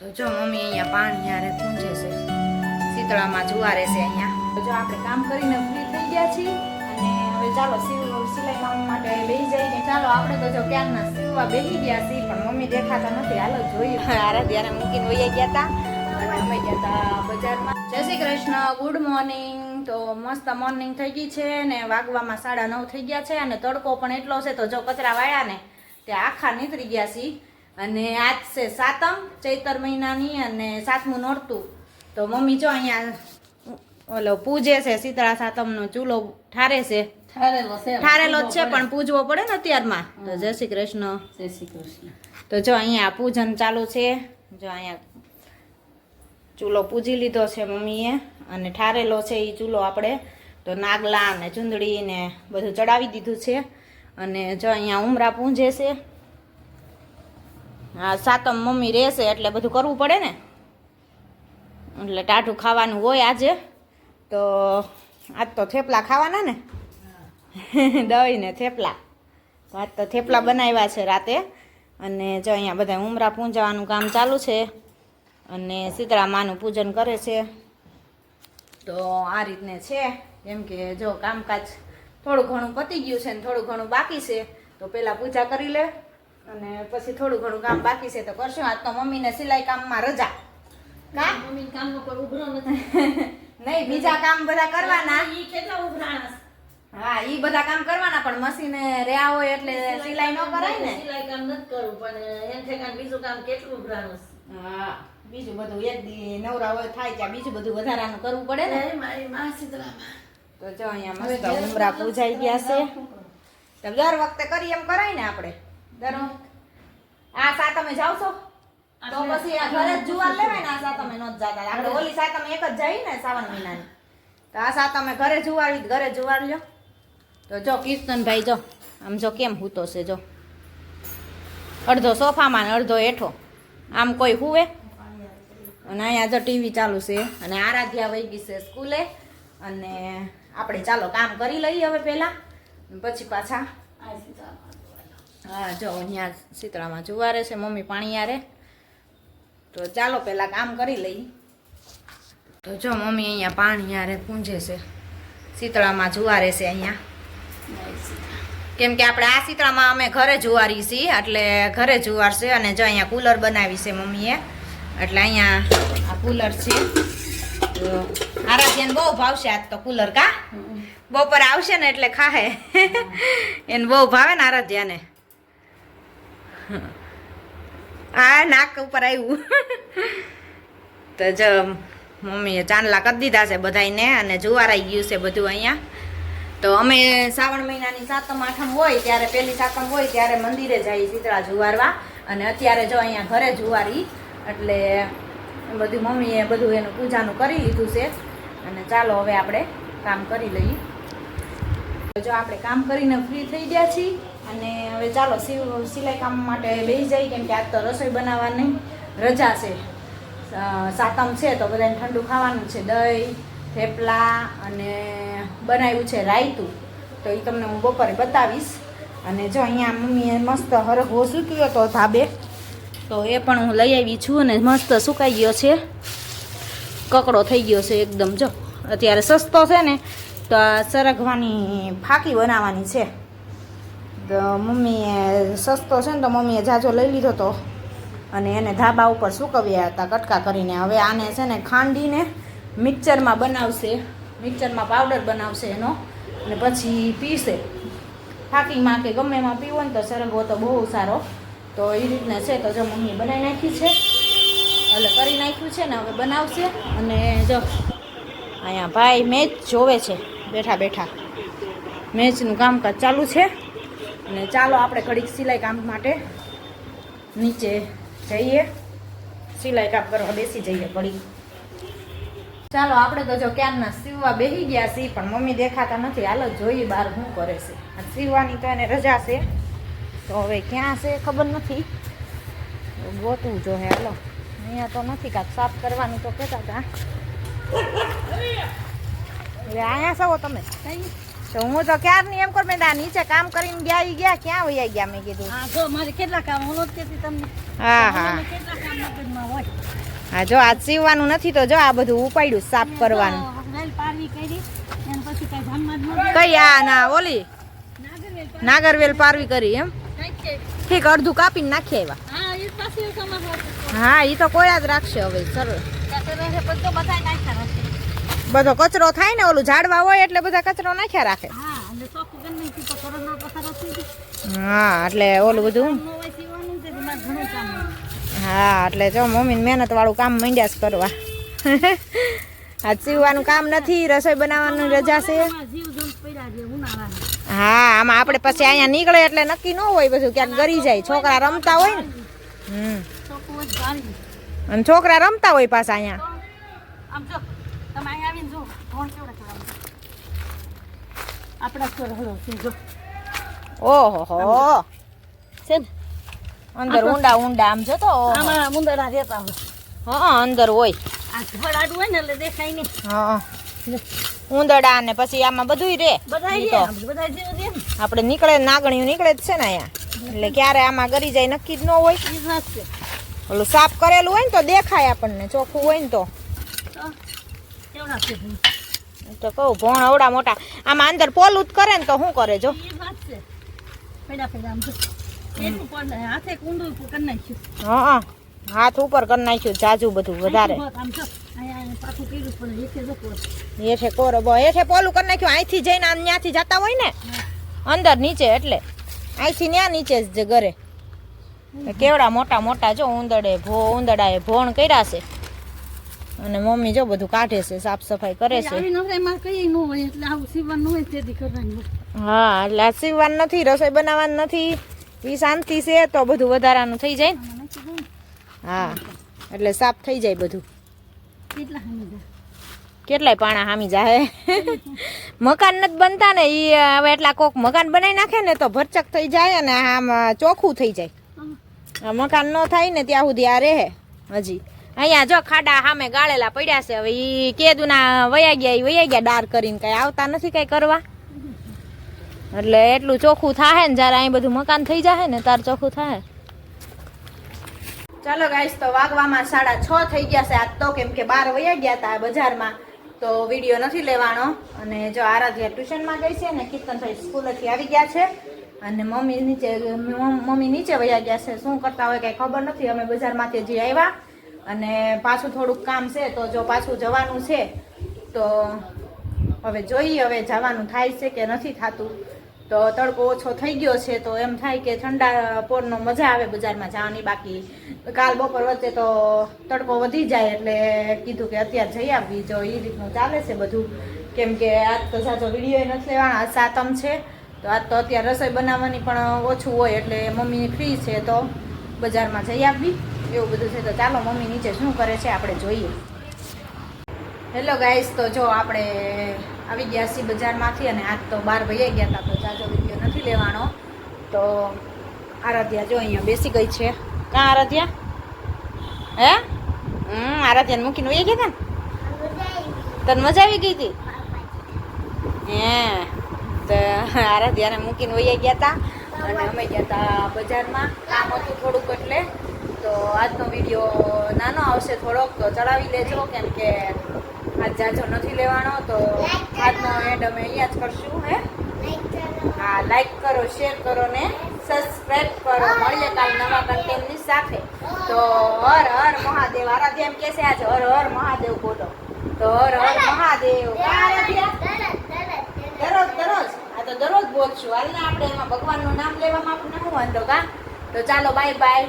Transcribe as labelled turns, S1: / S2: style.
S1: તો જો મમ્મી અહીંયા પાણી યારે પૂંજે છે. શીતળામાં જુવારે છે અહીંયા. તો જો આપણે કામ કરીને ફ્રી થઈ ગયા છીએ અને હવે ચાલો સિલાઈ કામ માટે બેસી જઈએ ચાલો આપણે તો જો ક્યારના સીવવા બેસી ગયા છીએ પણ મમ્મી દેખાતા નથી. હાલો જોઈએ. ત્યારે મૂકીને વૈયા ગયા હતા અને અમે ગયા હતા બજારમાં. જય શ્રી કૃષ્ણ ગુડ મોર્નિંગ તો મસ્ત મોર્નિંગ થઈ ગઈ છે ને વાગવામાં સાડા નવ થઈ ગયા છે અને તડકો પણ એટલો છે તો જો કચરા વાળ્યા ને તે આખા નીકળી ગયા છીએ. અને આજ છે સાતમ ચૈતર મહિનાની અને સાતમું નોરતું. તો મમ્મી જો અહીંયા ઓલો પૂજે છે શીતળા સાતમનો ચૂલો ઠારે છે.
S2: ઠારેલો
S1: જ છે પણ પૂજવો પડે ને અત્યારમાં. તો જય શ્રી કૃષ્ણ.
S2: જય શ્રી કૃષ્ણ.
S1: તો જો અહીંયા પૂજન ચાલુ છે. જો અહીંયા ચૂલો પૂજી લીધો છે મમ્મીએ અને ઠારેલો છે એ ચૂલો આપણે. તો નાગલા ને ચૂંદડી ને બધું ચડાવી દીધું છે. અને જો અહીંયા ઉમરા પૂંજે છે. હા, સાતમ મમ્મી રહેશે એટલે બધું કરવું પડે ને. એટલે ટાઢું ખાવાનું હોય આજે. તો આજ તો થેપલા ખાવાના ને. દહીં ને થેપલા. આજ તો થેપલા બનાવ્યા છે રાતે. અને જો અહીંયા બધા ઉમરા પૂંજવાનું કામ ચાલુ છે. અને શીતળા માનું પૂજન કરે છે. તો આ રીતને છે. કેમ કે જો કામકાજ થોડું ઘણું પતી ગયું છે ને થોડું ઘણું બાકી છે, તો પહેલાં પૂજા કરી લે. અને પછી થોડું ઘણું કામ બાકી છે તો કરશું. આજ તો મમ્મીને સિલાઈ કામમાં રજા. કા?
S2: મમ્મી કામ ઉપર ઉભરો નથી.
S1: નહીં બીજા કામ બધા કરવાના.
S2: ઈ કેટલા ઉભરાણા
S1: હા ઈ બધા કામ કરવાના પણ મશીને રહ્યા હોય એટલે સિલાઈ ન કરાય ને.
S2: સિલાઈ કામ નથી કરવું પણ એમ ઠેકાણ બીજું કામ કેટલું ઉભરાણું
S1: હા બીજું બધું એક દી નવરા હોય થાય ત્યાં બીજું બધું વધારાનું કરવું પડે ને.
S2: છે મારી માસીદરામાં
S1: તો જો અહીંયા મસ્ત ઉમરા પૂજાઈ ગયા છે. તો દર વખતે કરી એમ કરાય ને આપણે. દર આ સા તમે જાવ છો? તો પછી આ ઘરે જ જુવાર લેવાય ને આ સા તમે જ જાતા. આપણે ઓલી સા તમે એક જ જઈ ને સાવન મહિનાની. તો આ સા તમે ઘરે જુવારી ઘરે જુવાર લ્યો. તો જો કીર્તનભાઈ જો આમ જો કેમ હૂતો છે જો. અડધો સોફામાં ને અડધો હેઠો. આમ કોઈ હુવે? અને અહીંયા જો ટીવી ચાલુ છે. અને આરાધ્યા વહી ગઈ છે સ્કૂલે. અને આપણે ચાલો કામ કરી લઈએ હવે પહેલાં. પછી પાછા. હા જો અહીંયા શીતળામાં જુવારે છે મમ્મી પાણી યારે તો ચાલો પહેલાં કામ કરી લઈએ. તો જો મમ્મી અહીંયા પાણી યારે પૂંજે છે. શીતળામાં જુવારે છે અહીંયા. કેમ કે આપણે આ શીતળામાં અમે ઘરે જુવારી છીએ એટલે ઘરે જુવાર છે અને જો અહીંયા કુલર બનાવી છે મમ્મીએ. એટલે અહીંયા આ કુલર છે. તો આરાધ્યાને બહુ ભાવશે આજ તો કુલર કા? બપોરે આવશે ને એટલે ખાહે. એને બહુ ભાવે ને આરાધ્યાને. આ નાક ઉપર આવ્યું. તો જો મમ્મીએ ચાંદલા કરી દીધા છે બધાયને અને જુવારાઈ ગયું છે બધું અહીંયા. તો અમે શ્રાવણ મહિનાની સાતમ આઠમ હોય ત્યારે, પહેલી સાતમ હોય ત્યારે મંદિરે જઈએ ચિત્રા જુવારવા. અને અત્યારે જો અહીંયા ઘરે જુવારી, એટલે બધું મમ્મીએ બધું એનું પૂજાનું કરી લીધું છે. અને ચાલો હવે આપણે કામ કરી લઈએ. જો આપણે કામ કરીને ફ્રી થઈ ગયા છીએ. અને હવે ચાલો સિલાઈ કામ માટે બેસી જઈએ કેમ કે આજ તો રસોઈ બનાવવાની રજા છે. સાતમ છે તો બધાને ઠંડુ ખાવાનું છે, દહીં, થેપલા અને બનાવ્યું છે રાયતું. તો એ તમને હું બપોરે બતાવીશ. અને જો અહીંયા મમ્મીએ મસ્ત હરઘો સૂક્યો હતો ધાબે, તો એ પણ હું લઈ આવી છું અને મસ્ત સુકાઈ ગયો છે. કકડો થઈ ગયો છે એકદમ, જો. અત્યારે સસ્તો છે ને, તો સરગવાની ફાકી બનાવવાની છે. તો મમ્મીએ સસ્તો છે ને તો મમ્મીએ જાજો લઈ લીધો તો. અને એને ધાબા ઉપર સૂકવ્યા હતા કટકા કરીને. હવે આને છે ને ખાંડીને મિક્સરમાં બનાવશે. મિક્સરમાં પાવડર બનાવશે એનો. અને પછી પીશે. ફાકીમાં કે ગમે એમાં પીવો ને તો સરગવો તો બહુ સારો. તો એ રીતના છે તો જો મમ્મીએ બનાવી નાખી છે. એટલે કરી નાખ્યું છે ને હવે બનાવશે. અને જો અહીંયા ભાઈ મેચ જોવે છે. બેઠા બેઠા. મેચનું કામકાજ ચાલુ છે. અને ચાલો આપણે ઘડીક સિલાઈ કામ માટે નીચે જઈએ. સિલાઈ કામ કરવા બેસી જઈએ ઘડીક. ચાલો, આપણે તો જો ક્યારના સીવવા બેસી ગયા છીએ, પણ મમ્મી દેખાતા નથી. હાલો, જોઈએ બહાર શું કરે છે. સીવવાની તો એને રજા છે. તો હવે ક્યાં છે ખબર નથી. ગોતવું હે, હાલો. અહીંયા તો નથી કાંક સાફ કરવાનું તો કહેતા હતા. એટલે અહીંયા છો તમે. તો હું તો ક્યારની એમ કર મેં આ નીચે કામ કરીને ગયા ઈ ગયા ક્યાં વયા ગયા મેં કીધું.
S2: હા જો મારે કેટલા કામ હું નથી કહેતી તમને.
S1: હા હા.
S2: કેટલા કામ મગજમાં હોય.
S1: હા જો આજ સીવવાનું નથી તો જો આ બધું ઉપાડ્યું સાફ કરવાનું.
S3: વેલ પારવી કરી અને પછી કઈ ધામમાં જ
S1: કઈ આ ના ઓલી?
S3: નાગરવેલ
S1: પારવી. કરી એમ? ઠીક અડધું કાપીને નાખી આવ્યા.
S3: હા એ
S1: તો કોયા જ રાખશે હવે સરળ.
S3: બધા નાખ્યા
S1: બધો કચરો થાય ને ઓલું ઝાડવા હોય એટલે બધા કચરો નાખ્યા રાખે.
S3: હા
S1: એટલે ઓલું બધું. હા એટલે જો મમ્મી મહેનત વાળું કામ મંડ્યા જ કરવા. આજ સીવવાનું કામ નથી રસોઈ બનાવવાની રજા છે. હા આમાં આપણે પછી અહીંયા નીકળે એટલે નક્કી ન હોય બધું ક્યાંક ગરી જાય છોકરા રમતા હોય ને. હમ. અને છોકરા રમતા હોય પાછા અહીંયા.
S3: તમે અહીં આવીને જો કોણ કેવડા કેવડા આપણા સ્વર હળો છે જો.
S1: ઓહો હો.
S3: છે ને?
S1: અંદર ઊંડા ઊંડા આમ જોતો.
S3: આમાં મુંદરા રહેતા હોય.
S1: હા અંદર હોય.
S3: આ ઝડ આડું હોય ને એટલે દેખાય નહીં.
S1: હા. ઉંદરડા ને પછી આમાં બધુંય રે.
S3: બધા રે
S1: આપણે નીકળે નાગણીયું નીકળે જ છે ને અહીંયા. એટલે ક્યારે આમાં ગરી જાય નક્કી જ ન હોય. ઓલું સાફ કરેલું હોય ને તો દેખાય આપણને ચોખ્ખું હોય ને તો.
S3: તો
S1: કહું ભોણ અવડા મોટા. આમાં અંદર પોલું જ કરે ને તો શું કરે જો? હા હાથ ઉપર કરી નાખ્યું જાજુ બધું વધારે. હેઠે કોરો. બ હેઠે પોલું કરી નાખ્યું. અહીંથી જઈને આમ ત્યાંથી જતા હોય ને અંદર નીચે એટલે. અહીંથી ત્યાં નીચે જ ઘરે. કેવડા મોટા મોટા જો ઉંદડે ભો ઉંદડાએ ભોણ કર્યા છે. અને મમ્મી જો બધું કાઢે છે સાફ સફાઈ કરે છે. હા એટલે આ સીવવાનું નથી રસોઈ બનાવવાનું નથી. એ શાંતિ છે તો બધું વધારાનું થઈ જાય. હા એટલે સાફ થઈ જાય બધું. કેટલાય પાણા હામી જાય મકાન નથી બનતા ને એ હવે એટલા કોક મકાન બનાવી નાખે ને તો ભરચક થઈ જાય અને આમ ચોખ્ખું થઈ જાય. મકાન ન થાય ને ત્યાં સુધી આ રહે હજી. અહીંયા જો ખાડા સામે ગાળેલા પડ્યા છે, હવે એ કેદુના વયા ગયા વયા ગયા ડાર કરીને કઈ આવતા નથી કઈ કરવા. એટલે એટલું ચોખ્ખું થાય ને જ્યારે અહીં બધું મકાન થઈ જાય ને તાર ચોખ્ખું થાય ચાલો ગાઈસ તો વાગવામાં સાડા છ થઈ ગયા છે. આજ તો કેમ કે બાર વયા ગયા હતા બજારમાં. તો વીડિયો નથી લેવાનો. અને જો આરાધ્યા ટ્યુશનમાં ગઈ છે ને કીર્તનભાઈ સ્કૂલેથી આવી ગયા છે. અને મમ્મી નીચે મમ્મી નીચે વયા ગયા છે. શું કરતા હોય કાંઈ ખબર નથી. અમે બજારમાંથી જે આવ્યા. અને પાછું થોડુંક કામ છે, તો જો પાછું જવાનું છે, તો હવે જોઈએ હવે જવાનું થાય છે કે નથી થતું. તો તડકો ઓછો થઈ ગયો છે, તો એમ થાય કે ઠંડા પોરનો મજા આવે બજારમાં જવાની બાકી. કાલ બપોર વચ્ચે તો તડકો વધી જાય એટલે કીધું કે અત્યારે જઈ આવવી. જો એ રીતનું ચાલે છે બધું. કેમ કે આજ તો સાચો વીડિયો નથી લેવાના સાતમ છે. તો આજ તો અત્યારે રસોઈ બનાવવાની પણ ઓછું હોય એટલે મમ્મી ફ્રી છે, તો બજારમાં જઈ આવવી. એવું બધું છે તો ચાલો મમ્મી નીચે શું કરે છે આપણે જોઈએ. હેલો ગાઈસ તો જો આપણે આવી ગયા છીએ બજારમાંથી અને આજ તો બાર ભાઈ ગયા હતા તો જાજો વીડિયો નથી લેવાનો. તો આરાધ્યા જો અહીંયા બેસી ગઈ છે. કાં આરાધ્યા? હે? હમ, આરાધ્યાને મૂકીને વહી ગયા હતા ને? તને મજા આવી ગઈ હતી? હે, તો આરાધ્યાને મૂકીને વહી ગયા હતા અને અમે ગયા હતા બજારમાં. કામ હતું થોડુંક એટલે. તો આજનો વીડિયો નાનો આવશે થોડોક તો ચડાવી લેજો કેમ કે આજ જાજો નથી લેવાનો તો આજનો એન્ડ અમે અહીંયા જ કરશું હે? હા લાઈક કરો શેર કરો ને સબસ્ક્રાઈબ કરો. મળીએ કાલ નવા કન્ટેન્ટની સાથે. તો હર હર મહાદેવ. આરાધ્યા એમ કે છે આજે હર હર મહાદેવ બોલો. તો હર હર મહાદેવ. દરરોજ દરરોજ આ તો દરરોજ બોલશું. હાલ ને આપણે એમાં ભગવાનનું નામ લેવામાં આપણને શું વાંધો કા? તો ચાલો બાય બાય